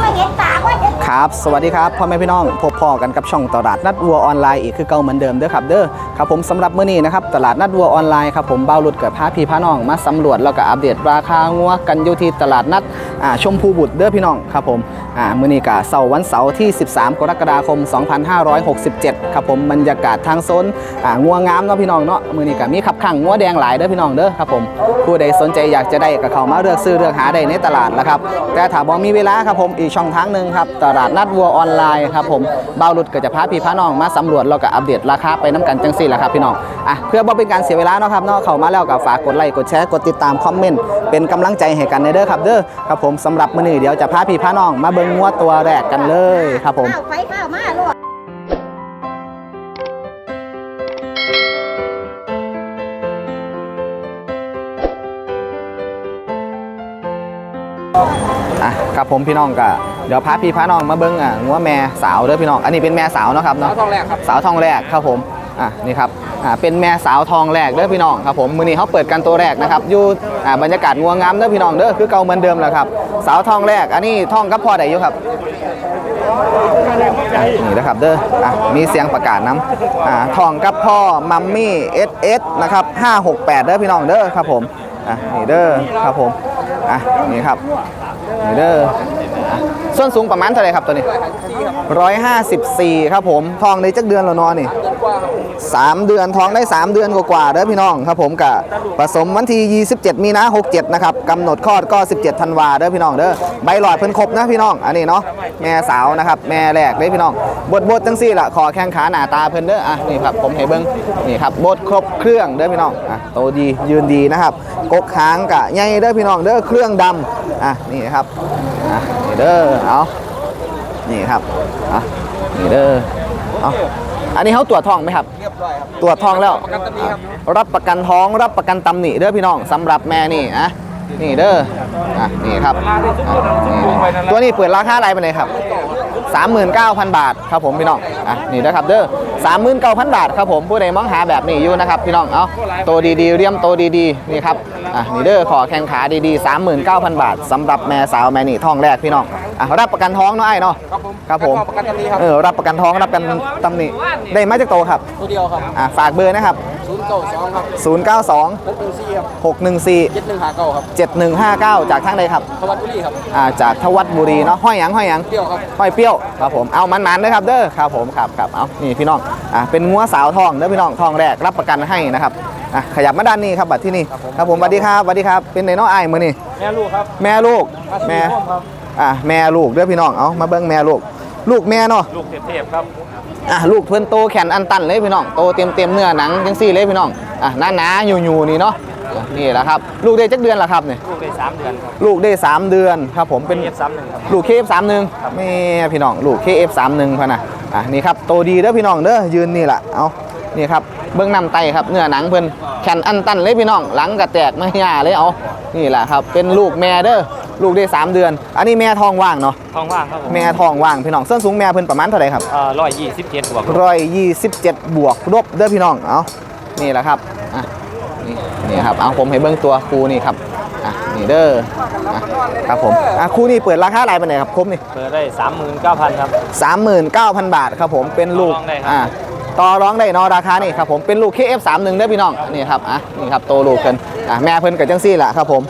ไม่เห็นตาว่าเห็นครับสวัสดีครับพ่อแม่พี่น้องพบพ่อกันกับช่องตลาดนัดวัวออนไลน์อีกคือเก่าเหมือนเดิมเด้อครับเด้อครับผมสำหรับมื้อนี้นะครับตลาดนัดวัวออนไลน์ครับผมเบ้าหลุดเกิดพาพี่พาน้องมาสำรวจแล้วก็อัปเดตราคางัวกันอยู่ที่ตลาดนัดอ่าชมพูบุตรเด้อพี่น้องครับผมอ่ามื้อนี้ก็เสาร์วันเสาร์ที่ 13 กรกฎาคม 2567ครับผมบรรยากาศทางโซนอ่างัวงามเนาะพี่น้องเนาะมื้อนี้ก็มีขับขังงัวแดงหลายเด้อพี่น้องเด้อครับผมผู้ใดสนใจอยากจะได้ก็เข้ามาเลือกซื้อเลือกหาได้ในตลาดแล้วครับแต่ถ้าบ่มีเวลาครับผมอีกช่องทางหนึงครับตลาดนัดวัวออนไลน์ครับผมเบาหลุดก็จะพาพี่พาน้องมาสำรวจแล้วก็อัปเดตราคาไปน้ำกันจังสี่แหละครับพี่น้องอะเพื่อบ่เป็นการเสียเวลาเนาะครับเนาะเข้ามาแล้วก็ฝากกดไลค์กดแชร์กดติดตามคอมเมนต์เป็นกำลังใจให้กันในเด้อครับเด้อครับผมสำหรับมื้อนี้เดี๋ยวจะพาพี่พาน้องมาเบิ่งงัวตัวแรกกันเลยครับผม ข้าวไฟข้าวมาลูก อะครับผมพี่น้องก็เดี๋ยวพาพี่พาน้องมาเบิ้งอะงัวแม่สาวเด้อพี่น้อง อันนี้เป็นแม่สาวเนาะครับเนาะสาวทองแรกครับสาวทองแรกครับผมอะนี่ครับอ่าเป็นแม่สาวทองแรกเด้อพี่น้องครับผมมื้อนี้เขาเปิดกันตัวแรกนะครับอยู่อ่าบรรยากาศงัวงามเด้อพี่น้องเด้อคือเก่าเหมือนเดิมแหละครับ สาวทองแรก อันนี้ทองกับพ่อใดอยู่ครับอะนี่นะครับเด้ออะมีเสียงประกาศน้ำอ่าทองกับพ่อมัมมี่เอสเอสนะครับ568เด้อพี่น้องเด้อครับผมอะนี่เด้อครับผม อะนี่ครับนี่เด้อ ส่วนสูงประมาณเท่าไหร่ครับตัวนี้ร้อยห้าสิบสี่ครับผมทองได้จักเดือนแล้วเนอนนี่สามเดือนทองได้3เดือนกว่าๆเด้อพี่น้องครับผมกะผสมวันที่ 27 มีนา67 นะครับกำหนดคลอดก็ 17ธันวาเด้อพี่น้องเด้อใบหลอดเพิ่นครบนะพี่น้อง อันนี้เนาะแม่สาวนะครับแม่แรกเด้อพี่น้องบดบดจังซี่ล่ะขอแข้งขาหน้าตาเพิ่นเด้ออะนี่ครับผมให้เบิ่งนี่ครับบดครบเครื่องเด้อพี่น้องอะโตดียืนดีนะครับกกหางกะใหญ่เด้อพี่น้องเด้อเครื่องดำอะนี่ครับอะนี่ เด้อเอานี่ครับอะนี่เด้อเอาอันนี้เขาตรวจทองไหมครับ เรียบร้อยครับตรวจทองแล้ว ประกันตำหนิครับรับประกันท้องรับประกันตำหนิเด้อพี่น้องสำหรับแม่นี่นะนี่เด้ออะนี่ครับอะนี่ตัวนี้เปิดราคาอะไรไปเลยครับ 39,000 บาทครับผมพี่น้องอะนี่นะครับเด้อ39,000 บาทครับผมผู้ใดมองหาแบบนี้อยู่นะครับพี่น้องเอาโตวดีๆเรียมโตวดีๆนี่ครับอะนี่เด้อขอแข้งขาดีๆ 39,000 บาทสำหรับแม่สาวแม่นี่ท้องแรกพี่น้องอะรับประกันท้องเนาะไอ้เนาะครับผมครับผมแล้วก็ประกันตำหนิครับเออรับประกันท้องรับประกันตำหนิได้มาจากโตครับตัวเดียวครับอะฝากเบอร์นะครับศูนย์ เก้าสองครับ092 หกหนึ่งสี่ครับ614 เจ็ดหนึ่งหาเก้าครับ7159 จากทางใดครับสวัสดีครับอ่าจากทวัดบุรีเนาะห้อยหยังห้อยหยังเที่ยวครับ ห้อยเปรี้ยวครับผมเอามันๆนะครับเด้อครับผมครับครับเอานี่พี่น้องอ่าเป็นงัวสาวทองเด้อพี่น้องทองแรกรับประกันให้นะครับอะขยับมาด้านนี้ครับบัดที่นี่ครับผมสวัสดีครับสวัสดีครับเป็นในน้องไอ้ายมือนี่แม่ลูกครับแม่ลูกแม่ครับอะแม่ลูกเด้อพี่น้องเอามาเบิ่งแม่ลูก ลูกแม่เนาะลูกเทพๆครับ อะลูกเพิ่นโตแขนอันตันเลยพี่น้องโตเต็มเต็มๆเนื้อหนังจังซี่เลยพี่น้องอะหนาหนาๆอยู่อยู่ๆนี่เนาะอะนี่แหละครับ ลูกได้จักเดือนละครับเนี่ยลูกได้สามเดือนครับลูกได้3เดือนครับผมเป็นเอฟสามหนึ่งครับลูก KF31 แม่พี่น้องลูก KF31 พะนะอะนี่ครับโตดีเด้อพี่น้องเด้อยืนนี่แหละเอา นี่ครับเบื้องนำไตครับเนื้อหนังเพิ่นแขนอันตันเลยพี่น้องหลังกระแตกไม่ย่าเลยเอานี่แหละครับเป็นลูกแม่เด้อลูกได้ 3 เดือน อันนี้แม่ทองว่างเนาะท้องว่างครับผมแม่ทองว่างพี่น้องส้นสูงแม่เพิ่นประมาณเท่าไหร่ครับเอ่อร้อยยี่สิบเจ็ดบวกร้อยยี่สิบเจ็ดบวกลบเด้อพี่น้องเอานี่แหละครับอะนี่นี่ครับเอาผมให้เบิ้งตัวครูนี่ครับอะนี่เด้ออะครับผมอะครูนี่เปิดราคาอะไรไปไหนครับครบนี่เปิดได้สามหมื่นเก้าพันครับสามหมื่นเก้าพันบาทครับผมเป็นลูกต่อรองได้ครับ อะ ต่อร้องได้เนอราคานี่ครับผมเป็นลูก KF31 เด้อพี่น้องนี่ครับอะนี่ครับโตลูกเพิ่นอะแม่เพิ่นกับจังซี่แหละครับผม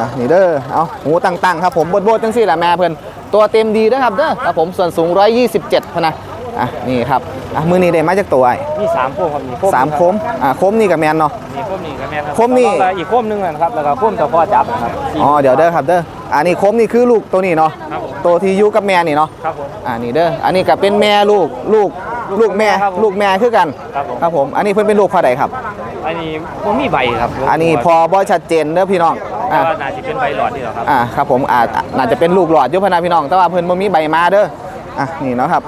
อะนี่เด้อเอาหูตั้งๆครับผมบดๆจังซี่แหละแม่เพิ่นตัวเต็มดีนะครับเด้อครับผมส่วนสูง 127พะนะอะนี่ครับอะมือนี้ได้มาจากตัวไอ้มีสามโค้งครับมีสามโคมอ่าโคมนี่กับแมนเนาะมีโค้งนี่กับแม่ครับโค้งนี่แล้วก็อีกโค้งหนึงนะครับแล้วก็โค้งต่อพ่อจับนะครับอ๋อเดี๋ยวเด้อครับเด้ออันนี้โคมนี่คือลูกตัวนี้เนาะครับผมตัวที่อยู่กับแม่นี่เนาะครับผมอ่านี่เด้ออันนี้ก็เป็นแม่ลูกลูก ลูกแม่ครับผมลูกแม่คือกันครับผมครับผม อันนี้เพิ่นเป็นลูกพ่อใดครับ อันนี้ผมมีใบครับอันนี้พอบ่ชัดเจนเด้อพี่น้องแต่อ่าว่าน่าจะเป็นใบหลอดนี่เหรอครับอ่าครับผมอ่าน่าจะเป็นลูกหลอดอยุพนาพี่น้องแต่ว่าเพิ่นบ่มีใบมาเด้ออะนี่เนาะครับ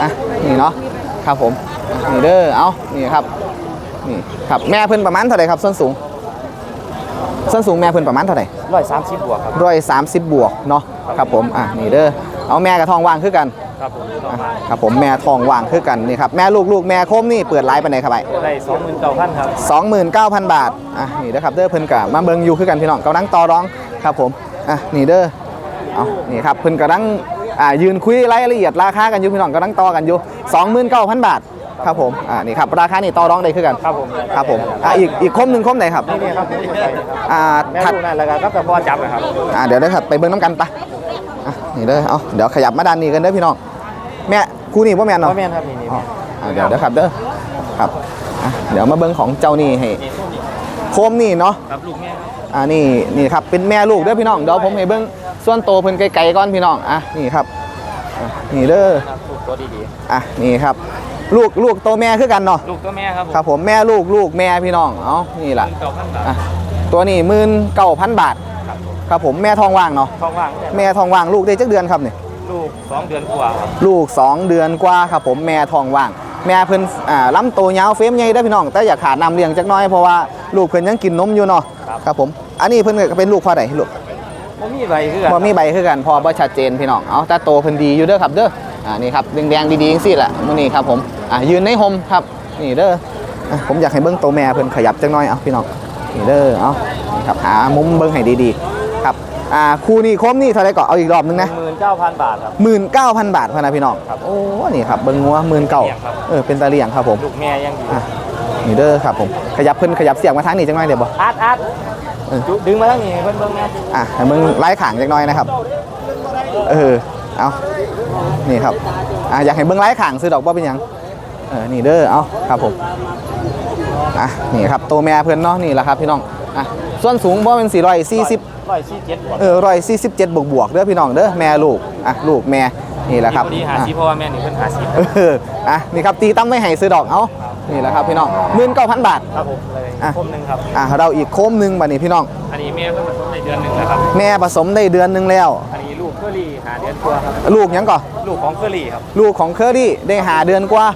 อะนี่เนาะครับผมนี่เด้อเอานี่ครับนี่ครับแม่เพิ่นประมาณเท่าไหร่ครับส้นสูงส้นสูงแม่เพิ่นประมาณเท่าไหร่ร้อยสามสิบบวกครับร้อยสามสิบบวกเนาะครับผมอะนี่เด้อเอาแม่กับทองว่างคือกัน ครับผมต่ออะมาครับผมแม่ทองว่างคือกันนี่ครับแม่ลูกลูกแม่โคมนี่เปิดไลฟ์ไปไหนครับไอ้ได้สองหมื่นเก้าพันครับสองหมื่นเก้าพันบาทอะนี่เด้อครับเด้อเพิ่นกะมาเบิงอยู่คือกันพี่น้องกำลังต่อร้องครับผมอะนี่เด้อเอานี่ครับเพิ่นกำลังอ่ายืนคุยรายละเอียดราคากันอยู่พี่น้องกำลังต่อกันอยู่29,000บาทครับผมอ่านี่ครับราคานี่ต่อรองได้คือกันครับผมครับผมอ่าอีกอีกคมหนึ่งคมไหนครับนี่ครับนี่ใส่ครับอ่าแม่ถัดลูกนั่นแล้วก็ก็แต่พ่อจับนะครับอ่าเดี๋ยวได้ครับไปเบิ่งน้ำกันปะอะนี่เด้อเอาเดี๋ยวขยับมาด้านนี้กันเด้อพี่น้อง แม่ครูนี่พ่อแม่นพ่อเนาะ แม่นครับนี่นี่อ๋ออ่าเดี๋ยวเด้อครับเด้อครับอะเดี๋ยวมาเบิ่งของเจ้านี่ให้โคมนี่เนาะครับลูกแม่ครับอ่านี่นี่ครับเป็นแม่ลูกเด้อพี่น้องเดี๋ยวผมให้เบิ่งส่วนโตวเพิ่นไกลๆก่อนพี่น้องอะนี่ครับอะนี่เด้อครับลูกตัวดีอะนี่ครับ ลูกลูกโตวแม่คือกันเนาะๆลูกตัวแม่ครับผมครับผมแม่ลูกลูกแม่พี่น้องเอ้านี่ล่ะเก้าพันบาทอะตัวนี้หมื่นเก้าพันบาทครับผมครับผมแม่ทองว่างเนาะท้องว่างเนี่ยแม่ทองว่างลูกได้จักเดือนครับนี่ ลูกสองเดือนกว่าครับลูก 2 เดือนกว่าครับผมแม่ทองว่าง แม่เพิ่นอ่าลำโตวยาวเฟรมใหญ่ได้อพี่น้อง แต่อย่าขาดน้ำเลี้ยงจักหน้อยเพราะว่าลูกเพิ่นยังกินนมอยู่เนาะครับผมอันนี้เพิ่นก็เป็นลูกพ่อใดลูกบ่มีใบคือกันบ่มีใบคือกันพอบ่ชัดเจนพี่น้อง เอาแต่โตเพิ่นดีอยู่เด้อครับเด้อ อ่านี่ครับแดงๆดีๆจังซี่แหละมื้อนี้ครับผม อ่ายืนในห่มครับ นี่เด้ออะผมอยากให้เบิ่งโตวแม่เพิ่นขยับจักหน้อยเอาพี่น้อง นี่เด้อ เอานี่ครับหามุมเบิ่งให้ดีๆครับ อ่าคู่นี้คมนี่เท่าไหร่ก็เอาอีกรอบนึงนะหมื่นเก้าพันบาทครับหมื่นเก้าพันบาทพะนะพี่น้องครับโอ้นี่ครับเบิ้งงัวหมื่นเก้าเลี้ยงครับเออเป็นตาเลียงครับผมลูกแม่ยังดีอะนี่เด้อครับผมขยับเพิ่นขยับเสียงมาทางนี้จังหน่อยเดี๋ยวบ่อาร์ตอาร์ตเออจุดึงมาทั้งนี้ให้เพิ่นเบิ่งแม่อะให้มึงไล่ขางจังหน่อยนะครับเออเอานี่ครับอะอยากให้เบิ้งไล่ขางซื้อดอกบ่เป็นหยังเออนี่เด้อเอาครับผมอะนี่ครับตัวแม่เพิ่นเนาะนี่แหละครับพี่น้อง อะส่วนสูงบ่เป็น440ร้อยสี่เจ็ดบวกเออ147บวกบวกๆเด้อพี่น้องเด้อแม่ลูกอะลูกแม่นี่แหละครับพอดีหาอะซีเพราะว่าแม่นี่เพิ่นหาซีเอออะนี่ครับตีตั้มไม่ให้ซื้อดอกเอา นี่แหละครับพี่น้องหมื่นเก้าพันบาท ครับผมเลยอะ คมหนึ่งครับ อะเราอีกโค้มหนึ่งบัดนี้พี่น้อง อันนี้แม่เพิ่งผสมในเดือนหนึ่งแล้วครับ แม่ผสมได้เดือนหนึ่งแล้ว อันนี้ลูกเคอรี่หาเดือนกว่าครับ ลูกหยังก่อนลูกของเคอรี่ครับลูกของเคอรี่ได้หาเดือนกว่า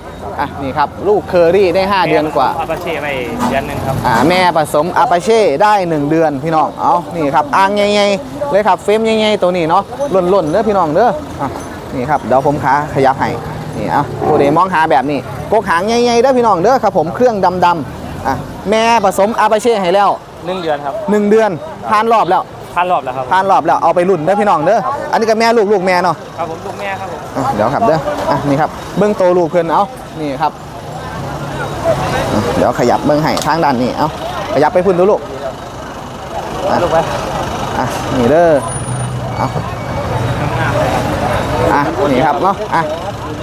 อะนี่ครับลูกเคอรี่ได้ห้าเดือนกว่า อาปาเช่ไปเดือนหนึ่งครับ อ่าแม่ผสมอาปาเช่ได้ 1 เดือนพี่น้อง เอานี่ครับอ่างใหญ่ๆเลยครับเฟรมใหญ่ๆตัวนี้เนาะล่นๆเด้อพี่น้องเด้ออะนี่ครับเดี๋ยวผมขาขยับให้ นี่เอาผู้ใดมองหาแบบนี้กกหางใหญ่ๆเด้อพี่น้องเด้อครับผมเครื่องดำๆอะแม่ผสมอาปาเช่ให้แล้ว หนึ่งเดือนครับ1 เดือนผ่านรอบแล้วพันรอบแล้วครับผ่านรอบแล้วเอาไปรุ่นเด้อพี่น้องเด้ออันนี้ก็แม่ลูกลูกแม่เนาะ ครับผมลูกแม่ครับผมอะเดี๋ยวครับเด้ออะนี่ครับเบื้องโตลูกเพิ่นเอานี่ครับอะเดี๋ยวขยับเบื้องให้ทางด้านนี้เอาขยับไปพุ่นดูลูกอะลูกไปอะนี่เด้อเอาอะนี่ครับเนาะอะ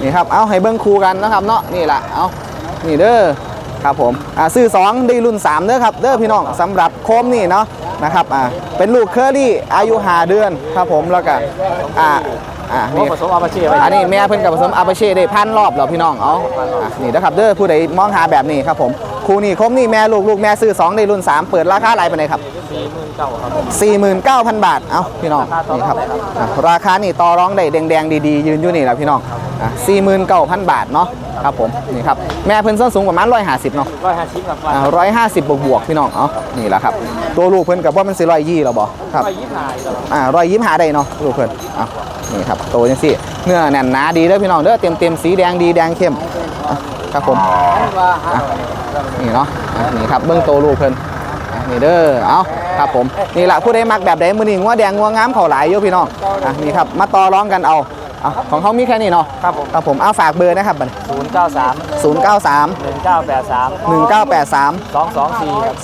นี่ครับเอาให้เบิ้งคู่กันนะครับเนาะนี่แหละเอานี่เด้อครับผมอะซื้อ2ได้รุ่น3เด้อครับเด้อพี่น้องสำหรับโคมนี่เนาะนะครับอะเป็นลูกเคอรี่อายุ5เดือนครับผมแล้วก็อะอะนี่นี่ผสมอาปาเช่ไปอันนี้แม่เพิ่นกับผสมอาปาเช่ได้พันรอบแล้วพี่น้องเอาอะนี่นะครับเด้อผู้ใดมองหาแบบนี้ครับผมคู่นี้คมนี่แม่ลูกลูกแม่ซื้อ2ได้รุ่น 3 เปิดราคาอะไรไปไหนครับสี่หมื่นเก้าครับ49,000 บาท เอาพี่น้องนี่ครับอะราคานี่ต่อร้องได้แดงๆดีๆ ยืนอยู่นี่แหละพี่น้อง อะ49,000บาทเนาะครับผมนี่ครับแม่เพิ่นส้นสูงประมาณ150เนาะร้อยห้าสิบครับอ่า150บวกบวกๆพี่น้องเอานี่แหละครับตัวลูกเพิ่นกับว่ามันสิร้อยยี่หรอบ่ครับร้อยยี่สิบห้าครับอ่ารอยยิ้มหาได้เนาะลูกเพิ่นอะนี่ครับโตจังซี่เนื้อแน่นหนาดีเด้อพี่น้องเด้อเต็มเต็มๆสีแดงดีแดงเข้มอะครับผมอะนี่เนาะอะนี่ครับเบื้องโตลูกเพิ่นอะนี่เด้อ เอาครับผม นี่แหละผู้ใดมักแบบใดมื้อนี้งัวแดงงัวงามเขาหลายอยู่พี่น้อง อะนี่ครับ มาต่อรองกันเอา อะของเขามีแค่นี้เนาะครับผมครับผมเอาฝากเบอร์นะครับบัดนี้ศูนย์เก้าสาม093หนึ่งเก้าแปดสาม1983สองสองสี่ครับ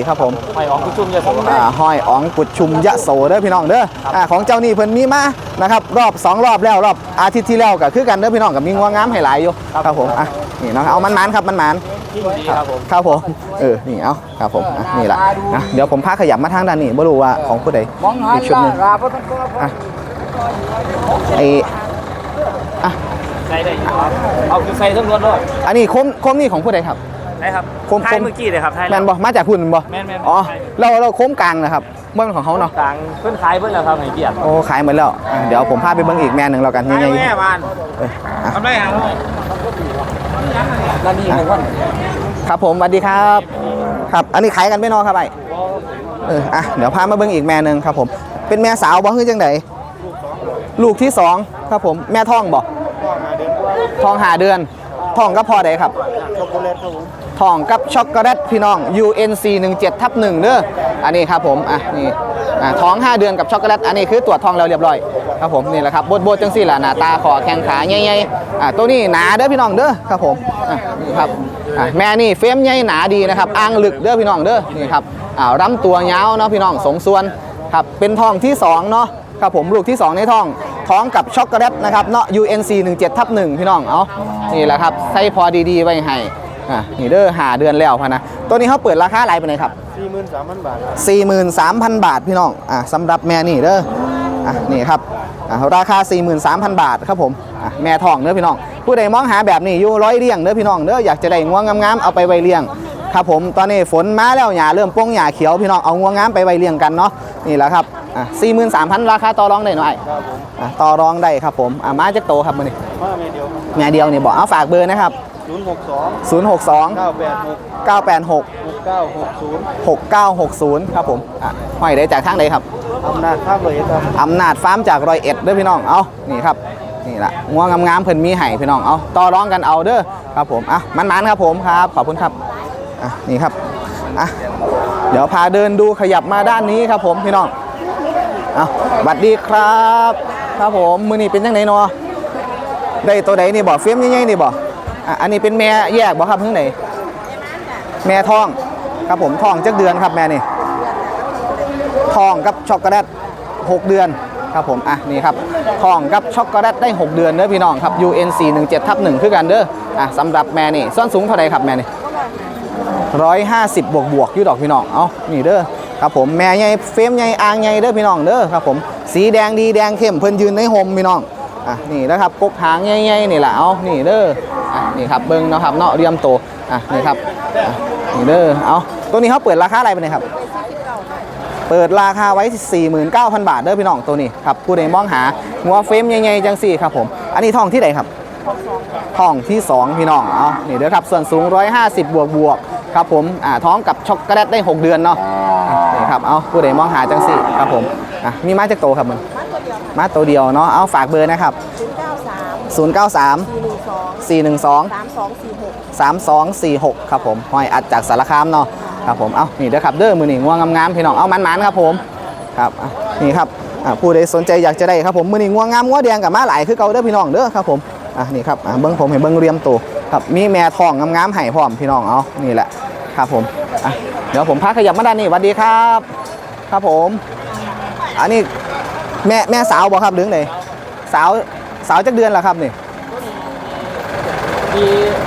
224ครับผมไม่ออกกุจุ่มยาสูบอ่าห้อยอ๋องกุดชุมยะโสเด้อพี่น้องเด้ออ่าของเจ้านี่เพิ่นมีมานะครับรอบ2รอบแล้วรอบอาทิตย์ที่แล้วก็คือกันเด้อพี่น้องกับมีงัวงามให้หลายอยู่ครับผมอะนี่เนาะเอามันมันๆครับมันมันที่ดีครับผมๆครับผมเออนี่เอาครับผมอะนี่แหละอะเดี๋ยวผมพาขยับมาทางด้านนี้บ่รู้ว่าของผู้ใดอีกชุดหนึงอะ ไออะใส่ได้อยู่ครับเอาคือใส่ทั้งรถด้วยอันนี้โคมโคมนี่ของผู้ใดครับ ได้ครับคมไทยเมื่อกี้เลยครับไทยแม่นบ่มาจากหุ่นบ่แม่นแม่นอ๋อเราเราโคมกลางนะครับเบิ่งของเขาเนาะต่างเพิ่นขายเพิ่นแล้วครับไห้เบียดโอ้ขายหมดแล้วอะเดี๋ยวผมพาไปเบิ่งอีกแม่หนึ่งแล้วกันยังไงแม่บ้านเอออะทำได้ครับนั่นนี่ของคนครับผมสวัสดีครับ ครับ อันนี้ขายกันไม่นอครับไอเอออะเดี๋ยวพามาเบิ่งอีกแม่หนึ่งครับผมเป็นแม่สาวบ่คือจังได ลูกที่สองครับผมแม่ท้องบ่ท้องหาเดือนท้องกับพ่อใดครับ ช็อกโกแลตครับผมทองกับช็อกโกแลตพี่น้อง UNC 17ทับ1เด้อ อันนี้ครับผม อะนี่อ่าท้อง 5 เดือนกับช็อกโกแลต อันนี้คือตรวจทองแล้วเรียบร้อย ครับผม นี่แหละครับ โบดๆจังสี่แหละหน้าตาคอแข้งขาใหญ่ๆอ่าตัวนี้หนาเด้อพี่น้องเด้อ ครับผมอะนี่ครับอะแม่นี่เฟรมใหญ่หนาดีนะครับ อ่างลึกเด้อพี่น้องเด้อ นี่ครับอ่ารำตัวยาวเนาะพี่น้อง สงส่วน ครับ เป็นทองที่สองเนาะ ครับผม ลูกที่สองในทอง ท้องกับช็อกโกแลตนะครับเนาะ UNC 17ทับ1พี่น้องเอานี่แหละครับใส่พอดีๆไว้ให้อะนี่เด้อหาเดือนแล้วพะนะตัวนี้เขาเปิดราคาอะไรไปไหนครับสี่หมื่นสามพันบาท 43,000 บาทพี่น้องอะสำหรับแม่นี่เด้ออะนี่ครับอะราคา 43,000 บาทครับผมอะแม่ทองเด้อพี่น้อง ผู้ใดมองหาแบบนี้อยู่ร้อยเลี้ยงเด้อพี่น้องเด้ออยากจะได้งวงงามๆเอาไปไว้เลี้ยงครับผมตอนนี้ฝนมาแล้วหญ้าเริ่มโป้งหญ้าเขียวพี่น้องเอางวงงามไปไว้เลี้ยงกันเนาะนี่แหละครับ อะ43,000ราคาต่อรองได้หน่อยครับผมอะต่อรองได้ครับผมอะมาจากโตครับมื้อนี้มาเมเดียวแม่เดียวนี่บอกเอาฝากเบอร์นะครับศูนย์หกสอง062เก้าแปดหก986หกเก้าหกศูนย์6960ครับผมอะห้อยได้จากทางใดครับอำนาจท่าเลยครับอำนาจฟาร์มจากรอยเอ็ดเด้อพี่น้องเอานี่ครับนี่แหละงัวงามๆเพิ่นมีไห่พี่น้องเอาต่อร้องกันเอาเด้อครับผมอะมันๆครับผมครับขอบคุณครับอะนี่ครับอะเดี๋ยวพาเดินดูขยับมาด้านนี้ครับผมพี่น้อง เอาสวัสดีครับครับผมมือนี้เป็นยังไงเนาะได้ตัวใดนี่บ่เฟียมยังไงนี่บ่อะอันนี้เป็นแม่แยกบ่ครับเพิ่งไหนแม่ท้องครับผมท้องจักเดือนครับแม่นี่ทองกับช็อกโกแลต6 เดือนครับผมอะนี่ครับทองกับช็อกโกแลตได้ 6 เดือนเด้อพี่น้องครับ UNC 17ทับ1คือกันเด้ออะสำหรับแม่นี่ส้นสูงเท่าไหร่ครับแม่นี่150บวกบวกยู่ดอกพี่น้อง เอานี่เด้อ ครับผมแม่ใหญ่เฟมใหญ่อ่างใหญ่เด้อพี่น้องเด้อครับผมสีแดงดีแดงเข้มเพิ่นยืนในโฮมพี่น้องอะนี่นะครับกกหางใหญ่ๆนี่แหละเอานี่เด้ออะนี่ครับเบิ่งเนาะครับเนาะเรียมโตอะนี่ครับอะนี่เด้อเอาตัวนี้เขาเปิดราคาอะไรไปเนี่ยครับเปิดราคาไว้ 49,000 บาทเด้อพี่น้องตัวนี้ครับผู้ใดมองหาหัวเฟรมใหญ่ๆจังสี่ครับผมอันนี้ทองที่ไหนครับทองที่ 2 พี่น้องเอานี่เด้อครับส่วนสูง 150 บวกบวกครับผมอ่าท้องกับช็อกโกแลตได้ 6 เดือนเนาะ อะครับ เอาผู้ใดมองหาจังสี่ครับผมอะมีมาจากโตครับมันมาตัวเดียวเนาะ เอาฝากเบอร์นะครับเก้าสาม093สี่หนึ่งสอง412สามสองสี่หก3246 ครับผมหอยอัดจากสารคามเนาะ ครับผม เอานี่เด้อครับ เด้อมือนี่ง่วงงามๆพี่น้อง เอามันๆครับผม ครับอะนี่ครับอะผู้ใดสนใจอยากจะได้ครับผมมือนี่ง่วงงามง่วงแดงกับมาหลายคือเก่าเด้อพี่น้องเด้อครับผม อะนี่ครับอะเบิ้งผมเห็นเบิ้งเรียมตัวครับ มีแม่ทองงามๆให้พร้อมพี่น้อง เอานี่แหละครับผม อะ เดี๋ยวผมพาขยับมาด้านนี้สวัสดีครับ ครับผม อันนี้แม่แม่สาวบอกครับหรือไงสาวสาวจักเดือนแล้วครับนี่ปี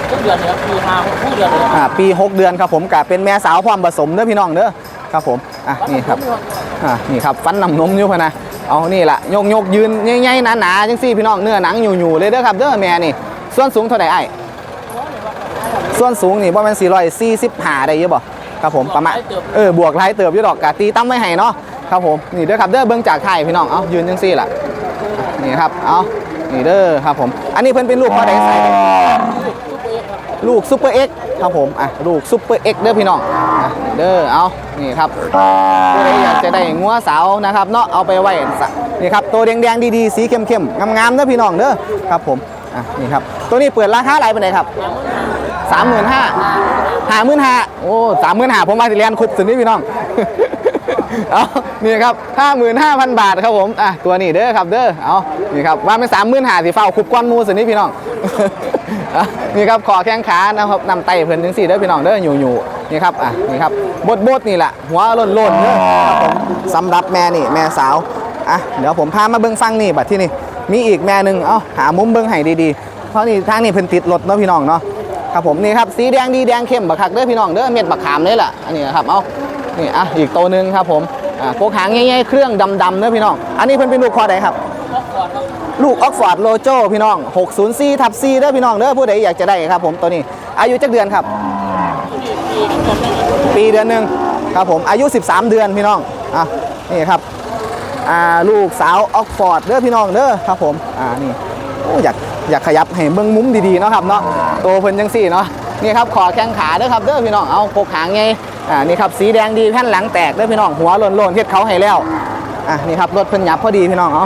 ทุกเดือนครับปีห้าทุกเดือนเลยอ่าปี6เดือนครับผมกะเป็นแม่สาวพร้อมผสมเด้อพี่น้องเด้อครับผมอะนี่ครับอ่านี่ครับฟันน้ำนมอยู่พะนะเอานี่ละโยกโยกยืนใหญ่ๆหนาๆจังซี่พี่น้องเนื้อหนังอยู่ๆเลยเด้อครับเด้อแม่นี่ส่วนสูงเท่าไหร่ไอ้ส่วนสูงนี่บ่แม่น445ได้เยอะบ่ ครับผมประมาณเออบวกหลายเติบอยู่ดอกกะตีตั้มไว้ให้เนาะครับผมนี่เด้อครับเด้อเบิ่งจากไทยพี่น้องเอายืนจังซี่ล่ะนี่ครับเอานี่เด้อครับผมอันนี้เพิ่นเป็นลูกพ่อใดใส่ลูกซูเปอร์เอ็กครับผมอะลูกซูเปอร์เอ็กเด้อพี่น้องอะเด้อเอานี่ครับผู้ใดอยากจะได้งัวสาวนะครับเนาะเอาไปไว้สะนี่ครับตัวแดงๆดีๆสีเข้มๆงามๆเด้อพี่น้องเด้อครับผมอะนี่ครับตัวนี้เปิดราคาอะไรไปไหนครับสามหมื่นห้า หาหมื่นห้าโอ้สามหมื่นห้าผมมาสิเรียนคุบสุดนี่พี่น้องเอานี่ครับห้าหมื่นห้าพันบาทครับผมอะตัวนี้เด้อครับเด้อเอานี่ครับว่าเป็นสามหมื่นห้าสิเฝ้าคุบก้อนมูสุดนี่พี่น้องอะนี่ครับขอแข้งขานะครับนำไตเพิ่นถึงสี่เด้อพี่น้องเด้ออยู่อยู่นี่ครับอะนี่ครับบดบดนี่แหละหัวล่นล่นเด้อครับผมสำหรับแม่นี่แม่สาวอะเดี๋ยวผมพามาเบิ้งฟังนี่บัดที่นี่มีอีกแม่หนึ่งเอ้าหามุมเบิ้งให้ดีๆเพราะนี่ทางนี่เพิ่นติดรถเนาะพี่น้องเนาะ ครับผมนี่ครับสีแดงดีแดงเข้มบักคักเด้อพี่น้องเด้อเม็ดบักขามเลยล่ะอันนี้ครับเอานี่อะอีกตัวหนึ่งครับผมอะโคกหางใหญ่ๆเครื่องดำๆเด้อพี่น้อง อันนี้เพิ่นเป็นลูกคอใดครับลูกออกฟอร์ดโลโจพี่น้อง 604ทับ4เด้อพี่น้องเด้อผู้ใดอยากจะได้ครับผมตัวนี้ อายุจักเดือนครับ ปีเดือนหนึ่งครับผมอายุ 13 เดือนพี่น้องอะนี่ครับอ่าลูกสาวออกฟอร์ดเด้อพี่น้องเด้อครับผมอ่านี่โอ้อยาก อยากขยับให้เบิ่งมุมดีๆเนาะครับเนาะโตเพิ่นจังสี่เนาะนี่ครับขอแข้งขาเด้อครับเด้อพี่น้องเอาโคกหางไงอ่านี่ครับสีแดงดีแผ่นหลังแตกเด้อพี่น้องหัวโลนๆเฮ็ดเขาให้แล้วอะนี่ครับรถเพิ่นหยับพอดีพี่น้องเอา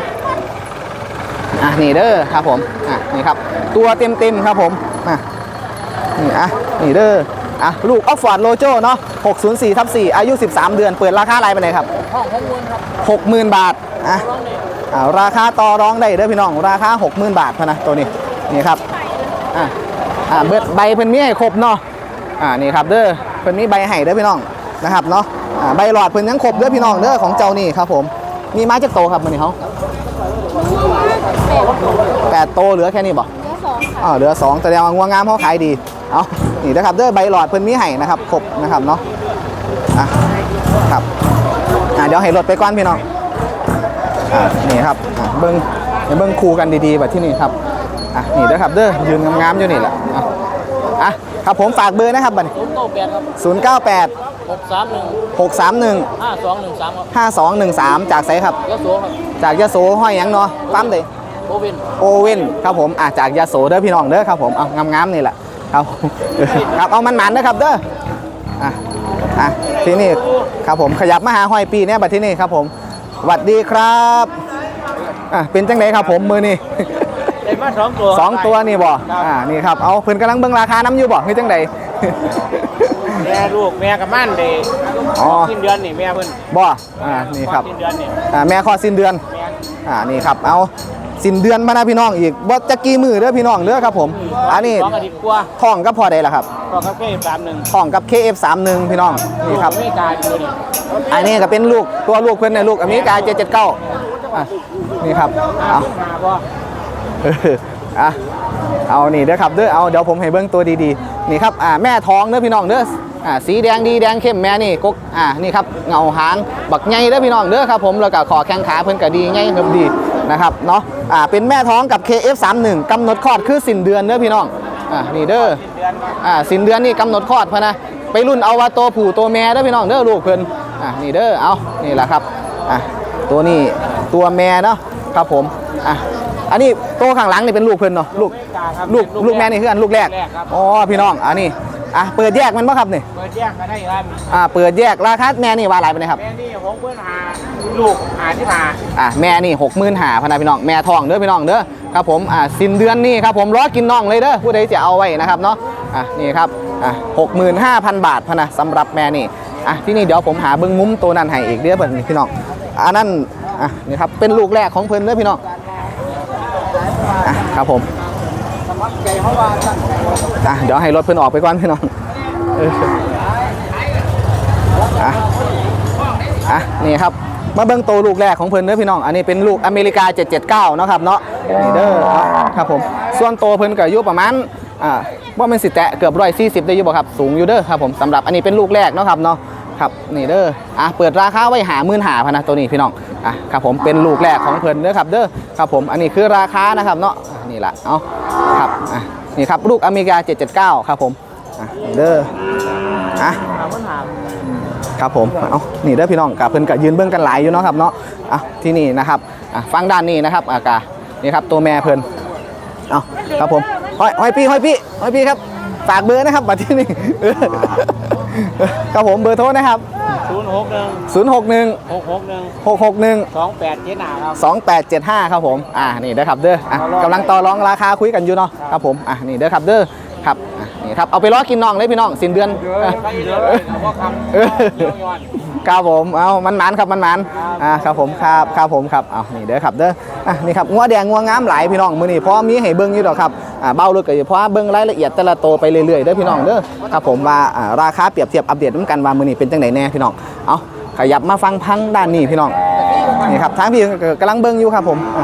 อะนี่เด้อครับผมอะนี่ครับตัวเต็มเต็มๆครับผมอะนี่อะนี่เด้ออะลูกออฟฟอร์ดโลโจเนาะ604ทับ4อายุ 13 เดือนเปิดราคาอะไรไปไหนครับห้องของวนครับ60,000บาทอะร้ องนี่อ่าราคาต่อรองได้เด้อพี่น้อง ราคา60,000 บาทพะนะตัวนี้นี่ครับอะอ่าเบิดใบเพิ่นมีให้ครบเนาะอ่านี่ครับเด้อเพิ่นมีใบให้เด้อพี่น้องนะครับเนาะอ่าใบหลอดเพิ่นยังครบเด้อพี่น้องเด้อของเจ้านี่ครับผมมีไม้จักโตครับมันนี่เขาแปดโตเหลือแค่นี้บ่อ๋อเหลือสองแสดงว่างัวงามเขาขายดีเอานี่นะครับเด้อใบหลอดเพิ่นมีให้นะครับครบนะครับเนาะอะครับอ่าเดี๋ยวให้รถไปก่อนพี่น้อง อ่านี่ครับอ่าเบิ้งเดี๋ยวเบิ้งคู่กันดีๆแบบที่นี่ครับอะนี่เด้อครับเด้อยืนงามๆอยู่นี่แหละอะอะครับผมฝากเบอร์นะครับบัดนี้ศูนย์เก้าแปดครับ098หกสามหนึ่ง631ห้าสองหนึ่งสามครับ5213จากไสครับ ยะโสครับจากยะโสห้อยหยังเนาะปั๊มเด้โบวินโอเว่นครับผมอะจากยาโสเด้อพี่น้องเด้อครับผมเอางามๆนี่แหละครับครับเอามันหมันนะครับเด้ออะอะที่นี่ครับผมขยับมาหาห้อยปีเนี่ยบัดที่นี่ครับผม สวัสดีครับอะเป็นจังไดครับผมมือนี่ ได้มาสองตัวสองตัวนี่บ่อ่านี่ครับเอาเพิ่นกำลังเบิ่งราคาน้ำอยู่บ่คือจังได แม่ลูกแม่กับม่านเดย์อ๋อ สิ้นเดือนนี่แม่เพิ่นบ่อ่านี่ครับ สิ้นเดือนนี่อ่าแม่ข้อสิ้นเดือน แม่อ่านี่ครับ เอา สิ้นเดือนมานะพี่น้องอีกบ่จะกี่มือเด้อพี่น้องเด้อครับผม อันนี้สองอาทิตย์กว่าท้องก็พอได้ละครับก็ครับแค่สามหนึ่งท้องกับ KF31 พี่น้องนี่ครับ ไม่กลายเป็นตัวนี้อันนี้ก็เป็นลูกตัวลูกเพื่อนในลูกอเมริกา779อะนี่ครับเอามาบ่เอออะเอานี่เด้อครับเด้อเอาเดี๋ยวผมให้เบิ้งตัวดีๆนี่ครับอ่าแม่ท้องเด้อพี่น้องเด้ออ่าสีแดงดีแดงเข้มแม่นี่กกอ่านี่ครับเงาหางบักใหญ่เด้อพี่น้องเด้อครับผมแล้วก็ขอแข้งขาเพิ่นก็ดีใหญ่เพิ่มดีนะครับเนาะ อ่าเป็นแม่ท้องกับ KF31 กำหนดคลอดคือสิ้นเดือนเด้อพี่น้องอ่านี่เด้อเดือนมาอ่าสิ้นเดือนนี่กำหนดคลอดพะนะไปรุ่นเอาว่าตัวผู้ตัวแม่เด้อพี่น้องเด้อลูกเพิ่นอ่านี่เด้อเอานี่แหละครับอะตัวนี้ตัวแม่เนาะครับผมอะอันนี้ตัวข้างหลังนี่เป็นลูกเพิ่นเนาะลูกไม่กลายครับลูกลูกแม่นี่คืออันลูกแรกแรกครับอ๋อพี่น้องอันนี้ อะเปิดแยกมันบ่ครับนี่เปิดแยกก็ได้ครับอ่าเปิดแยกราคาแม่นี่ว่าหลายไปเลยครับแม่นี่ของเพื่อนหาลูกหาที่หาอะแม่นี่หกหมื่นหาพะนะพี่น้องแม่ทองเด้อพี่น้องเด้อครับผมอ่าสิ้นเดือนนี่ครับผมรอกินน้องเลยเด้อผู้ใดจะเอาไว้นะครับเนาะอะนี่ครับอะหกหมื่นห้าพันบาทพะนะสำหรับแม่นี่อะที่นี่เดี๋ยวผมหาเบิ้งมุมตัวนั้นให้อีกเด้อเพิ่นพี่น้องอันนั้นอะนี่ครับเป็นลูกแรกของเพิ่นเด้อพี่น้องอะครับผม อะเดี๋ยวให้รถเพิ่อนออกไปก่อนพี่น้องอะอะนี่ครับมาเบิ้งโตวลูกแรกของเพิ่นเด้อพี่น้อง อันนี้เป็นลูกอเมริกา 779 เนาะครับเนาะนี่เด้อครับผม ส่วนโตวเพิ่นก็อายุประมาณอ่าว่ามันสิแตะเกือบร้อยสี่สิบได้อยู่บ่ครับ สูงอยู่เด้อครับผมสำหรับอันนี้เป็นลูกแรกเนาะครับเนาะครับนี่เด้ออะเปิดราคาไว้หาหมื่นหาพะนะตัวนี้พี่น้องอะครับผมเป็นลูกแรกของเพิ่นเด้อครับเด้อครับผมอันนี้คือราคานะครับเนาะ นี่ละเอาครับอะนี่ครับลูกอเมริกา 779 ครับผมอะเด้ออะหาเพื่อนหาครับผมเอานี่เด้อพี่น้องกับเพิ่นกับยืนเบื้องกันหลายอยู่เนาะครับเนาะอะที่นี่นะครับอะฟังด้านนี้นะครับอากานี่ครับตัวแม่เพิ่นเอาครับผมห้อยห้อยพี่ห้อยพี่ห้อยพี่ครับฝากเบอร์นะครับบัดที่นี่ ครับผมเบอร์โทรนะครับ ศูนย์หกหนึ่ง061 หกหกหนึ่ง661 สองแปดเจ็ดหนาครับ 2875 ครับผมอ่านี่เด้อครับเด้ออะกำลังต่อรองราคาคุยกันอยู่เนาะครับผมอะนี่เด้อครับเด้อครับอะนี่ครับเอาไปล้อกินน้องเลยพี่น้องสิ้นเดือนเยอะเยอะเลยเพราะคำเออเยอะย้อน ครับผม เอามันหมันครับมันหมันอ่าครับผมครับครับผมครับเอานี่เด้อครับเด้ออะนี่ครับงัวแดงงัวงามหลายพี่น้องมื้อนี้เพราะมีให้เบิ่งอยู่ดอกครับอ่าเบ้าลยก็อยู่เพราะว่าเบิ่งรายละเอียดแต่ละโตวไปเรื่อยๆเด้อพี่น้องเด้อครับผมว่าอ่าราคาเปรียบเทียบอัปเดตน้ำกันว่ามื้อนี้เป็นจังไดแน่พี่น้องเอาขยับมาฟังพังด้านนี้พี่น้องนี่ครับทางพี่ก็กำลังเบิ่งอยู่ครับผมอะ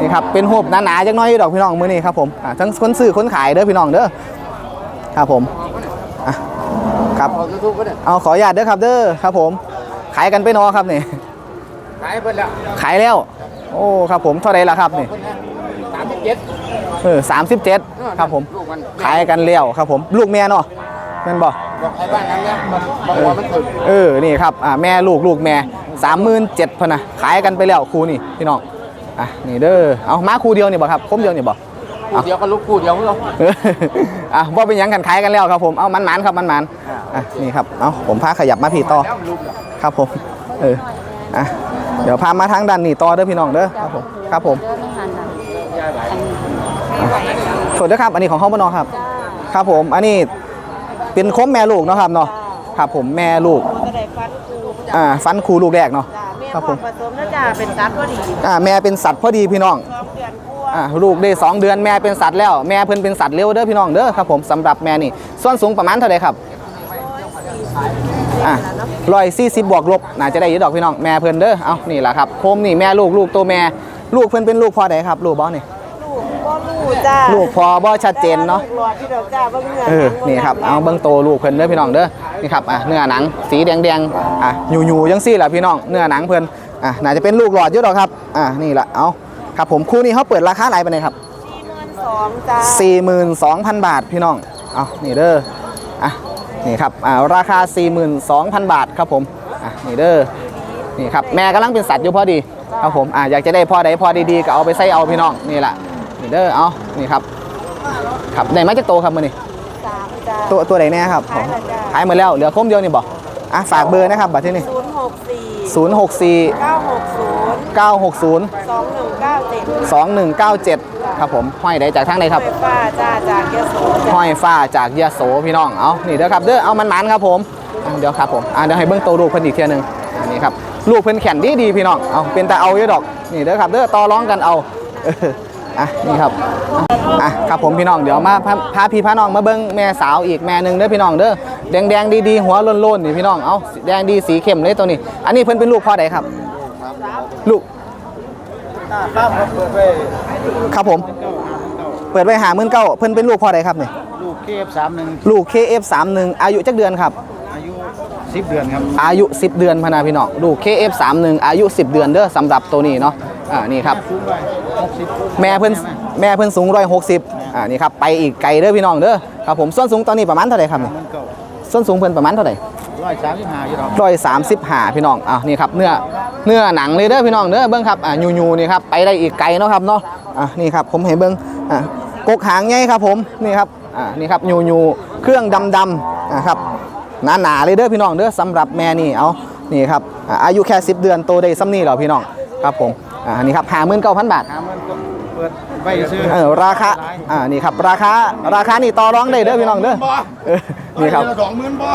นี่ครับเป็นหูบหนาๆจักหน้อยอยู่ดอกพี่น้องมื้อนี้ครับผมอะทั้งคนซื้อคนขายเด้อพี่น้องเด้อครับผมอะครับ เอาขออนุญาตเด้อครับเด้อครับผม ขายกันไปเนอครับนี่ขายเพิ่นแล้วขายแล้ว โอ้ครับผมเท่าไหรล่ะครับนี่สามสิบเจ็ดเออสามสิบเจ็ดครับผมลูกมันขายกันแล้วครับผมลูกแม่เนาะแม่นบ่บอกใครบ้านนั้นเนี่ยบอกว่ามันถึงเออนี่ครับอะแม่ลูกลูกแม่สามหมื่นเจ็ดพนนะขายกันไปแล้วครูนี่พี่น้องอะนี่เด้อเอามาครูเดียวนี่บ่ครับคมเดียวนี่บ่ คู่เดียวก็ลูกคู่เดียวเราเอออะว่าเป็นหยังกันขายกันแล้วครับผม เอามันมันๆครับมันมันๆอะนี่ครับ เอาผมพาขยับมาพี่ต่อแล้วลูกแล้วครับผม เออ อะ เดี๋ยวพามาทางด้านนี้ต่อเด้อพี่น้องเด้อ ครับผม ครับผมโทษด้วยครับ อันนี้ของห้องบนอครับ ครับผม อันนี้เป็นคมแม่ลูกเนาะครับเนาะ ครับผมแม่ลูกก็ได้ฟันคูอ่าฟันคูลูกแรกเนาะจ้าแม่ครับผมผสมแล้วจ้าเป็นสัตว์ก็ดี อ่าแม่เป็นสัตว์พอดีพี่น้องส องเดือนกว่าอ่าลูกได้สองเดือนแม่เป็นสัตว์แล้วแม่เพิ่นเป็นสัตว์เร็วเด้อพี่น้องเด้อครับผมสำหรับแม่นี่ส่วนสูงประมาณเท่าไหร่ครับอะร้อยสี่สิบบวกลบน่าจะได้อยี่ดอกพี่น้องแม่เพิ่นเด้อเอานี่แหละครับโคมนี่แม่ลูกลูกตัวแม่ลูกเพิ่นเป็นลูกพ่อใดครับลูกบอนี่ลูกก็ลูกจ้าลูกพอบ่ชัดเจนเนาะหลอดที่ดอกจ้าเบิ่งเนื้อเออนี่ครับเอาเบิ้งโตลูกเพิ่นเด้อพี่น้องเด้อนี่ครับอะเนื้อหนังสีแดงๆอะอยู่ๆจังซี่แหละพี่น้องเนื้อหนังเพิ่นอะน่าจะเป็นลูกหลอดอยู่ดอกครับอะนี่แหละเอา ครับผมคู่นี้เขาเปิดราคาหลายไปเลยครับสี่หมื่นสองจ้า42,000บาทพี่น้องเอานี่เด้ออะนี่ครับอ่าราคา 42,000 บาทครับผมอะนี่เด้อนี่ครับแม่กำลังเป็นสัตว์อยู่พอดีครับผมอะอยากจะได้พ่อใดพ่อดีๆก็เอาไปใส่เอาพี่น้องนี่แหละนี่เด้อเอานี่ครับครับได้มาจากโตครับมื้อนี้สามจ้าตัวตัวไหนเนี่ยครับขายแล้วจ้ะขายหมดแล้วเหลือคมเดียวนี่บอกอะฝากเบอร์นะครับบัตรที่นี่ศูนย์หกสี่064เก้าหกศูนย์ 960 สองหนึ่งเก้าเจ็ด2197 ครับผมห้อยได้จากทางใดครับ ไฟฟ้าจ้าจากยโสจ้าห้อยฟ้าจากยะโสพี่น้อง เอานี่เด้อครับเด้อ เอามันมันๆครับผมอะเดี๋ยวครับผมอะเดี๋ยวให้เบิ้งตัวลูกเพิ่นอีกเทียหนึงอันนี้ครับลูกเพิ่นแข็งดีดีๆพี่น้อง เอาเป็นแต่เอาเยอะดอก นี่เด้อครับเด้อ ต่อร้องกันเอาเอออะนี่ครับ อะครับผมพี่น้องเดี๋ยวมาพาพาพี่พาน้องมาเบิ้งแม่สาวอีกแม่หนึ่งเด้อพี่น้องเด้อแดงแดงๆดีๆหัวโล้นๆนี่พี่น้อง เอาแดงดีสีเข้มเลยตัวนี้ อันนี้เพิ่นเป็นลูกพ่อใดครับ ลูกครับผม เปิดไว้หาหมื่นเก้าเพิ่นเป็นลูกพ่อใดครับเนี่ยลูกเคฟสามหนึ่งลูก KF31 อายุจักเดือนครับอายุสิบเดือนครับอายุ 10 เดือนพะนาพี่น้องลูก KF31 อายุ 10 เดือนเด้อสำหรับตัวนี้เนาะอ่านี่ครับสูงไปหกสิบแม่เพิ่นแม่เพิ่นสูงร้อยหกสิบอ่านี่ครับไปอีกไกลเด้อพี่น้องเด้อครับผมส่วนสูงตอนนี้ประมาณเท่าไหร่ครับนี่มันเก่าส่วนสูงเพิ่นประมาณเท่าไหร่ ร้อยสามสิบห้าอยู่ดอกร้อยสามสิบห้าพี่น้องอะนี่ครับเนื้อเนื้อหนังเลยเด้อพี่น้องเด้อเบิ้งครับอ่ายูยูนี่ครับไปได้อีกไกลเนาะครับเนาะอะนี่ครับผมเห็นเบิ้งอะกกหางใหญ่ครับผมนี่ครับอ่านี่ครับยูยูเครื่องดำดำๆอะครับหนาหนาๆเลยเด้อพี่น้องเด้อสำหรับแม่นี่เอานี่ครับอะอายุแค่10เดือนโตได้ซ้ำนี่เหรอพี่น้องครับผมอ่านี่ครับห้าหมื่นเก้าพันบาทหามันก็เปิดไปซื้อเออราคาอ่านี่ครับราคาราคานี่ต่อรองได้เด้อพี่น้องเด้อเออนี่ครับสองหมื่นบ่งา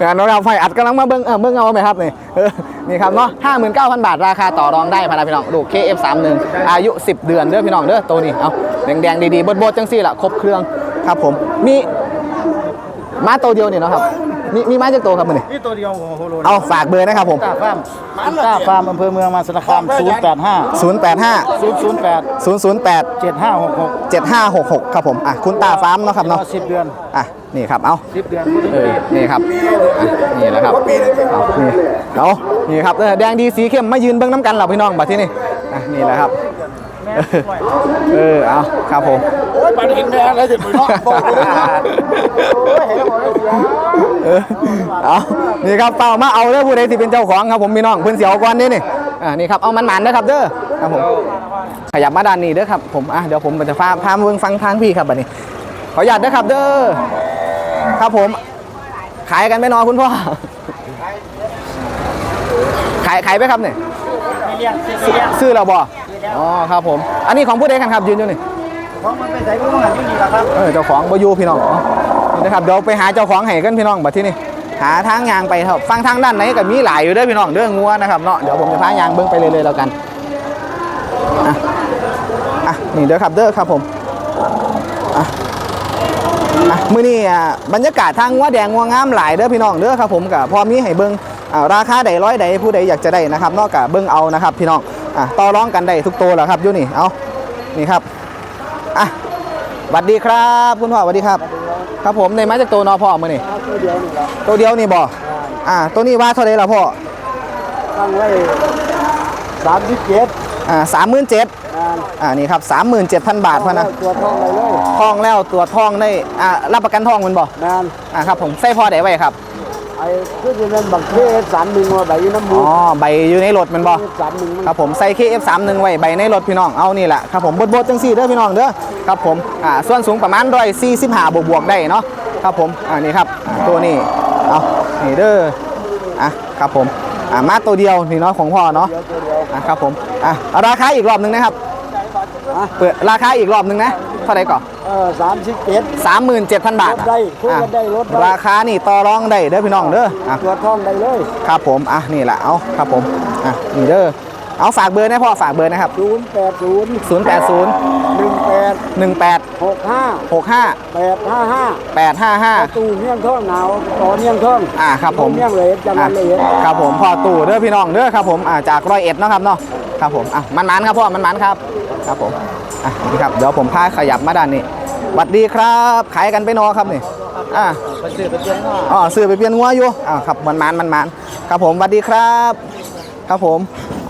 นน้องเราไฟอัดกำลังมาเบิ้งเออเบิ้งเอาไหมครับนี่เออนี่ครับเนาะห้าหมื่นเก้าพันบาทราคาต่อรองได้พานะพี่น้องดู KF31 อายุ 10 เดือนเด้อพี่น้องเด้อตัวนี้เอาแดงๆดีๆบดๆจังซี่ล่ะครบเครื่องครับผมมีมาตัวเดียวนี่เนาะครับ มีมีม้าจากตัวครับมันนี่นี่ตัวเดียวโฮโลเอาฝากเบอร์นะครับผมตาฟาร์มตาฟาร์มอำเภอเมืองมหาสารคามศูนย์แปดห้า085ศูนย์ศูนย์แปด008เจ็ดห้าหกหก7566 ครับผมอะคุณตาฟาร์มเนาะครับรอเนาะสิบเดือนอะนี่ครับเอาสิบเดือนพูดถึงเออปีนี่ครับอะนี่แหละครับเอานี่เอานี่ครับเออแดงดีสีเข้มมายืนเบิ้งน้ำกันเหราพี่น้องบัดที่นี่อะนี่แหละครับ เออเอาครับผม โอ้ยปันเห็นแม่อะไรเด็ดไปเนาะบอกเลยนะโอ้ยเห็นแล้วบอกเลยเสียเออเอานี่ครับเปล่ามาเอาเด้อผู้ใดที่เป็นเจ้าของครับผมพี่น้องเพิ่นเสียวก่อนนี่นี่อ่านี่ครับเอามันหมันนะครับเด้อครับผมขยับมาด้านนี้เด้อครับผมอะเดี๋ยวผมจะพาพามาเบิ่งฟังทางพี่ครับบัดนี้ขออนุญาตเด้อครับเด้อครับผม ขายกันไหม่นอนคุณพ่อขายขายไปครับเนี่ยไม่เลี้ยงไม่เลี้ยงซื้อ แล้วบ่อ๋อครับผม อันนี้ของผู้ใดกันครับยืนอยู่นี่เพราะมันไปใส่กุ้งหันไม่ดีหรอกครับเออเจ้าของบอยูพี่น้องนี่นะครับเดี๋ยวไปหาเจ้าของให้กันพี่น้องบัดที่นี่หาทางยางไปครับฟังทางด้านไหนก็มีหลายอยู่เด้อพี่น้องเด้องัวนะครับเนาะเดี๋ยวผมจะพายางเบิ้งไปเลยๆแล้วกันอะอะนี่เด้อครับเด้อครับผมอะอะมื้อนี้อะบรรยากาศทางงัวแดงงัวงามหลายเด้อพี่น้องเด้อครับผมก็พอมีให้เบิ้งอ่าราคาใดร้อยใดผู้ใดอยากจะได้นะครับนอกจากเบิ้งเอานะครับพี่น้อง อะต่อรองกันได้ทุกตัวแหล้วครับอยู่นี่เอานี่ครับอะสวัสดีครับ คุณพ่อสวัสดีครับ ครับผมในมาจากตัวนอพ่อมือนี่ตัวเดียวนี่แหละตัวเดียวนี่บ่อ่าตัวนี้ว่าเท่าไหรล่ะพ่อตั้งไว้สามสิบเจ็ดอ่าสามหมื่นเจ็ดงานอ่านี่ครับสามหมื่นเจ็ดพันบาทพะนะตัวทองอะไรเลยทองแล้วตัวทองได้อ่ารับประกันทองมันบ่งานอ่าครับผมใส่พ่อได้ไว้ครับ ไอ้คือจะเป็นบักเคสสามหนึ่งว่าใบน้ำมูอ๋อใบอยู่ในรถมันบ่สามหนึ่งมันครับผมใส่ KF31 ไว้ใบในรถพี่น้องเอานี่แหละครับผมบดบดจังสี่เด้อพี่น้องเด้อครับผมอ่าส่วนสูงประมาณร้อยสี่สิบห้าบวกบวกๆได้เนาะครับผมอ่านี่ครับอ่าตัวนี้เอานี่เด้ออะครับผมอ่ามาตัวเดียวนี่เนาะของพ่อเนาะอะครับผมอะเอาราคาอีกรอบหนึ่งนะครับเปิดราคาอีกรอบหนึ่งนะเท่าไหร่ก่อน เออสามสิบเจ็ด 37,000 บาทลดได้คุยกันได้ลดได้ ราคานี่ต่อรองได้เด้อพี่น้องเด้ออะตัวจท่องได้เลยครับผมอะนี่แหละเอาครับผมอะนี่เด้อเอาฝากเบอร์นะพ่อฝากเบอร์นะครับ ศูนย์แปดศูนย์080 หนึ่งแปด18 หกห้า65 แปดห้าห้า855 ตู้เมี่ยงท่องหนาวต่อเมี่ยงท่องอ่าครับผมเมี่ยงเหลยจังหวัอะดเลยครับผมพ่อตู่เด้อพี่น้องเด้อครับผมอ่าจากร้อยเอ็ดเนาะครับเนาะครับผมอะมันมันๆครับพ่อมันมันๆครับ ครับผมอะนี่ครับเดี๋ยวผมพาขยับมาด้านนี้ สวัสดีครับ ขายกันไปนอครับนี่อ่าไปซื้อไปเจียงว่าอ๋อซื้อไปเปลี่ยนงัวอยู่อ่าครับมันมันมันมันครับผมสวัสดีครับ ครับผม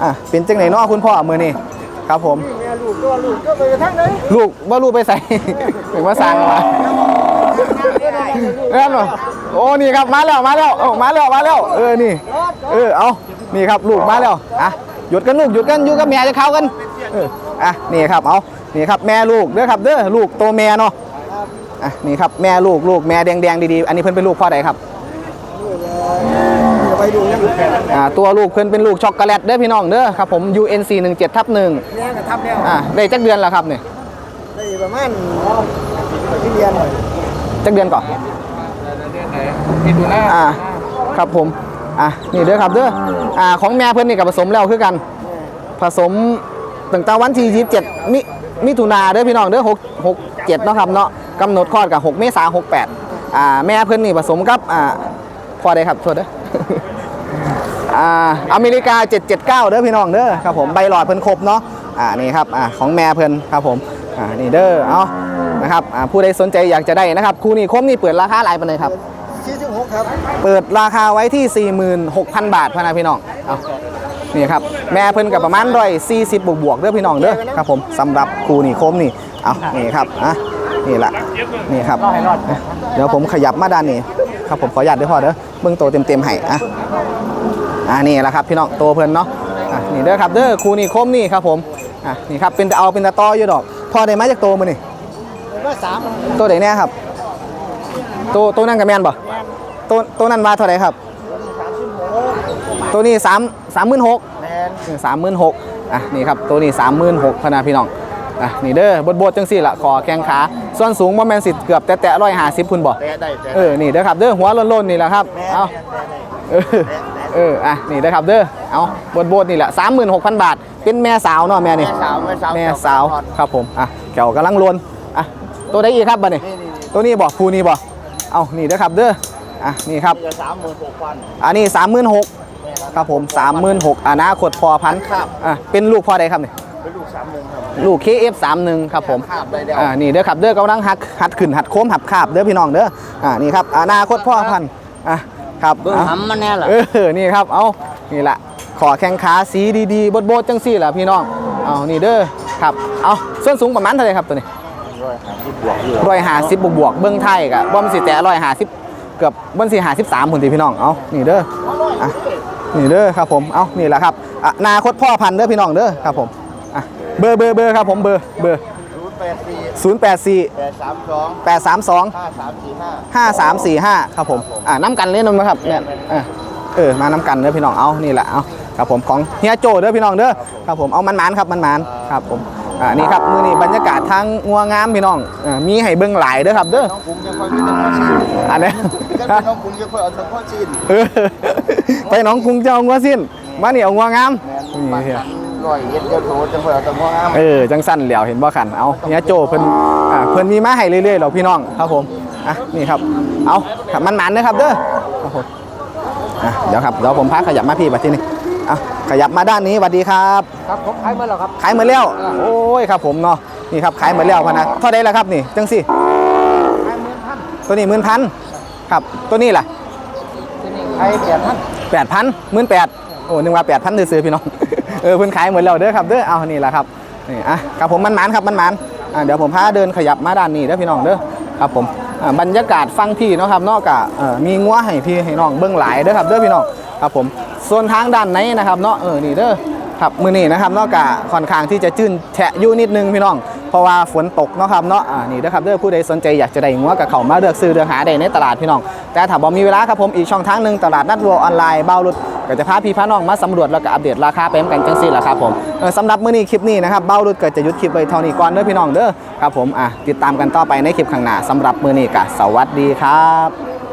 อะเป็นจังไหนนาะคุณพ่อมือนี่ครับผมลูกตัวลูกก็ไปทั้งไหนลูกว่าลูกไปใส่ถึงว่าสั่งมาเริ่มเหรอโอ้นี่ครับมาแล้วมาแล้วมาแล้วมาแล้วเออนี่ เออเอานี่ครับลูกมาแล้วอะหยุดกันลูกหยุดกันอยู่กับแม่จะเข้ากันอออะนี่ครับเอา นี่ครับแม่ลูกเด้อครับเด้อลูกตัวแม่เนาะอะนี่ครับแม่ลูกลูกแม่แดงๆดีๆ อันนี้เพิ่นเป็นลูกพ่อใดครับไปดูยังอ่าตัวลูกเพิ่นเป็นลูกช็อกโกแลตเด้อพี่น้องเด้อครับผม UNC 17ทับ1แม่ก็ทำแล้วอ่าได้จักเดือนแล้วครับเนี่ยได้ประมาณที่เรียนจักเดือนก่อนมีดูหน้าอ่าครับผมอะนี่เด้อครับเด้ออ่าของแม่เพิ่นนี่กับผสมแล้วคือกัน ผสมตั้งแต่วันที่27มิ มิถุนาเด้อพี่น้องเด้อ6 6 7เนาะครับเนาะกำหนดคลอดกับ6เมษายน68อ่าแม่เพิ่นนี่ผสมกับอ่าพอได้ครับโทษเด้ออ่าอเมริกา 779 เด้อพี่น้องเด้อครับผมใบหลอดเพิ่นครบเนาะอ่านี่ครับอ่าของแม่เพิ่นครับผมอ่านี่เด้อเอานะครับอ่าผู้ใดสนใจอยากจะได้นะครับคู่นี้คมนี่เปิดราคาหลายปานใดครับสี่สิบหกครับ เปิดราคาไว้ที่ 46,000 บาทพะนะพี่น้องเอา นี่ครับแม่เพิ่นกับประมาณร้อยสี่สิบบวกบวกๆเด้อพี่น้องเด้อครับผมสำหรับครูนี่โคมนี่เอานี่ครับอะนี่ละนี่ครับอะเดี๋ยวผมขยับมาด้านนี้ครับผมขออนุญาตด้วยพ่อเด้อเบื้องโตวเต็มๆให้อะอะนี่แหละครับพี่น้องโตเพิ่นเนาะอะนี่เด้อครับเด้อครูนี่โคมนี่ครับผมอะนี่ครับเป็นเอาเป็นตะตออยู่ดอกพ่อได้มาจากโตมานี่ว่าสามตัวไหนเนี่ยครับตัวตัวนั่นกับแมนบ่ตัวตัวนั้นมาเท่าไหร่ครับ ตัวนี้สามสามหมื่นหกแมนสามหมื่นหกอะนี่ครับตัวนี้สามหมื่นหกพะนาพี่น้องอะนี่เด้อบดบดๆจังสี่ละคอแข้งขาส่วนสูงบ่แมนสิเกือบแต่แต่ร้อยห้าสิบคุณบ่แต่ได้แต่เออนี่เด้อครับเด้อหัวโล้นๆนี่แหละครับเอาเออเอออะนี่เด้อครับเด้อเอาบดบดๆนี่แหละสามหมื่นหกพันบาท เป็นแม่สาวเนาะแม่นี่แม่สาวแม่สาวแม่สาวครับผมอะแก้วกำลังลวนอะตัวใดอีกครับบัดนี้ตัวนี้บ่ภูนี่บ่เอานี่เด้อครับเด้ออะนี่ครับจะสามหมื่นหกพันอันนี้สามหมื่นหก ครับผมสามหมื่นหกอนาคตพอพันธุ์ครับ อะเป็นลูกพ่อใดครับเนี่ยเป็นลูกสามหมื่นครับ ลูก KF31 ครับผมคาบได้แล้วอ่านี่เด้อครับเด้อกำลังหัดหัดขึ้นหัดโค้มหัดคาบเด้อพี่น้องเด้ออ่านี่ครับอนาคตพ่อพันธุ์อะครับเบิ่งอะทำมันแน่เหรอเออนี่ครับเอานี่แหละขอแข้งขาสีดีๆบดๆจังสี่แหละพี่น้องเอานี่เด้อครับเอาส่วนสูงประมาณเท่าไหร่ครับตัวนี้ร้อยห้าสิบบวกบวกๆเบื้องไทยกะบ่มนสิแต่ร้อยห้าสิบเกือบบ่มนสิห้าสิบสามคนทีพี่น้องเอานี่เด้ออะ นี่เด้อครับผม เอานี่แหละครับอนาคตพ่อพันธุ์เด้อพี่น้องเด้อครับผมอะเบอร์เบอร์เบอร์ครับผมเบอร์เบอร์ศูนย์แปดสี่0 8 4แปดสามสอง8 3 2ห้าสามสี่ห้า5345 ครับผม อ่าน้ำกันเล่นนมนะครับเนี่ยเออเออ มาน้ำกันเด้อพี่น้อง เอานี่แหละ เอาครับผมของเฮียโจเด้อพี่น้องเด้อ ครับผม เอามันมันๆครับมันมันๆครับผม อ่า นี่ครับ มือนี่บรรยากาศทางงัวงามพี่น้อง อ่า มีให้เบิ่งหลายเด้อครับเด้อน้องกุ้งยังค่อยมีแต่พ่อชีนอันนี้จะเป็นน้องกุ้งยังค่อยเอาแต่พ่อชีนเออ ไปหน้องกรุงจะเอางัวสิ้นมานี่เอางัวงามแมนนี่บางเฮียกันร้อยเอ็ดเดียวโถจังค่อยเอาแต่พ่องามเออจังสั้นเหลียวเห็นบ่ขันเอาเฮียโจเพิ่นอ่าเพิ่นมีมาให้เรื่อยๆหรอกพี่น้องครับผมอะนี่ครับเอาครับมันมันๆนะครับเด้อครับผมอะเดี๋ยวครับเดี๋ยวผมพาขยับมาพี่บัดทีนี้อะขยับมาด้านนี้สวัสดีครับครับผมขายมาแล้วครับขายหมดแล้วโอ้ยครับผมเนาะนี่ครับขายหมดแล้วพะนะเท่าไดแล้วครับนี่จังสิขายหมื่นพันตัวนี้หมื่นพันครับตัวนี้ล่ะที่นี่ขายแปดพัน แปดพันหมื่นแปดโอ้นึกว่าแปดพันซื้อพี่น้องเออเพิ่นขายเหมดแล้วเด้อครับเด้อเอานี่แหละครับนี่อะครับผมมันมันครับมันมันอะเดี๋ยวผมพาเดินขยับมาด้านนี้เด้อพี่น้องเด้อครับผมอะบรรยากาศฟังพี่เนาะครับนอกจากเอ่อมีงัวให้พี่ให้น้องเบิ่งหลายเด้อครับเด้อพี่น้องครับผมส่วนทางด้านไหนนะครับเนาะเออนี่เด้อครับมือนี้นะครับนอกจากค่อนข้างที่จะจื้นแฉะยู่นิดนึงพี่น้อง เพราะว่าฝนตกเนาะครับเนาะอ่านี่นะครับเด้อผู้ใดสนใจอยากจะได้งัวกับเขามาเลือกซื้อเลือกหาได้ในตลาดพี่น้อง แต่ถ้าบ่มีเวลาครับผมอีกช่องทางหนึ่งตลาดนัดวัวออนไลน์เบ้ารุดก็จะพาพี่พาน้องมาสำรวจแล้วก็อัปเดตราคาไปเหมือนกันจังซี่แหละครับผมเออสำหรับมื้อนี้คลิปนี้นะครับเบ้ารุดก็จะยุดคลิปไว้เท่านี้ก่อนเด้อพี่น้องเด้อครับผมอะติดตามกันต่อไปในคลิปข้างหน้าสำหรับมื้อนี้ก็สวัสดีครับ